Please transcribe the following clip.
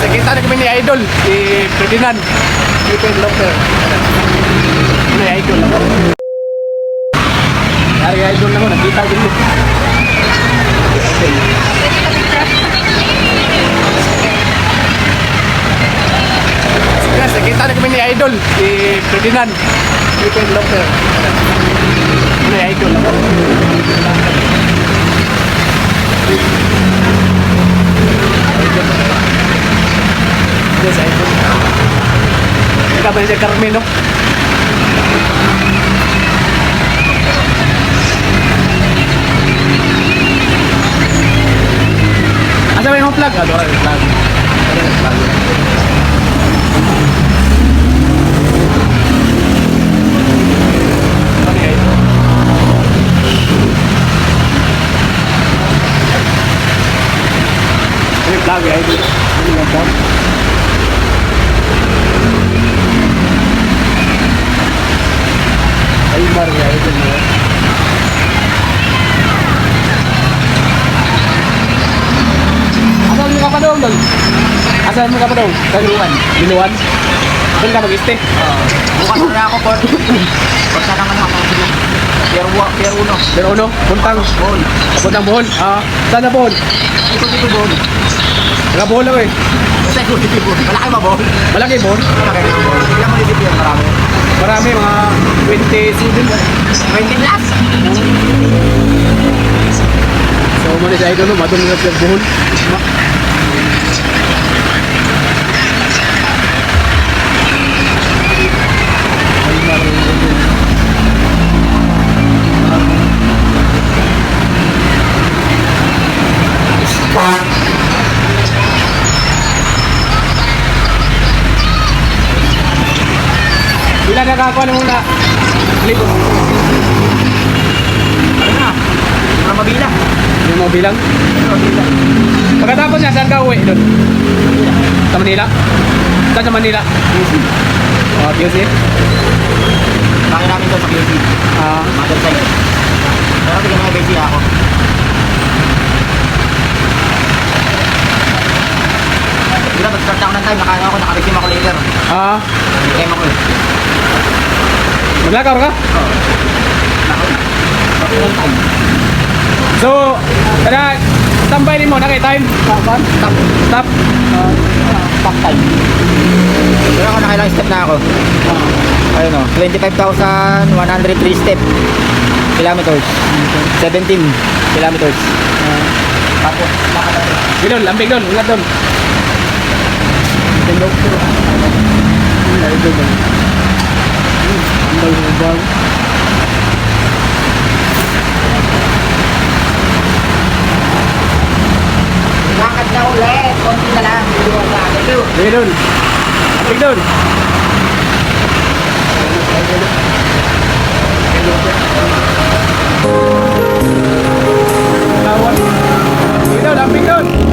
nakita na kami ni Idol, si Ferdinand. Stephen Loper. Ni Idol. Dari Idol ako, nakita din mo. Yes, nakita na kami ni Idol, si Ferdinand. Stephen Loper. Ni Idol ako. Yes, Idol. Nakabay si Carmen, no? Asa ba yung plug? Ano, ano, plug. Ano, ano, plug. Okay. Ano yung plug, Idol? Ano yung plug? Ay, Maria, Idol mo. Asan mo ka pa daw? Asan mo ka pa daw? Biluwan. Biluwan? Doon ka mag-stay? Bukas na ako, Port. Basta naman ako. Pier, Pier 1. Pero ano? Puntang? Bol. Puntang Bohol? Ah, saan na Bohol? Ito dito, Bol. Taga Bohol ako eh. Basta ito dito, Bol. Malaki ba, Bol? Malaki Bohol. Malaki ba, Bol? Ilang munisipyo yan, marami. Marami, mga 27. 20 plus. So, umalis ay doon, madumi na siya Bohol. Bila nakakuha na muna. Libo. Ano na? Mga mabila. Yung mga bilang. Mabila. Pagkatapos niya, saan ka uwi doon? Sa Manila? Saan sa Manila? Oh, QC? Bakit namin doon sa QC? Ah, Mother side. Pero tingnan mga basic ako. Diba, mag-start ako ng time. Nakaano ako, nakaresume ako later. ah, Time ako eh. Maglakaw ka? Oo. So, kada tambay din mo, nakay time? Kapan? Stop. Stop. Ah, Stop time. Pero ako nakailang step na ako. Ayun o, 25,103 step kilometers. 17 kilometers. Tapos, ako. Bilon, lambig doon, ulat doon. Ko. Ay, doon doon. Ambal mo ba? Lakad na ulit. Konti na lang. Iwan na. Thank you. Bilon. Lambig doon. Lambig doon.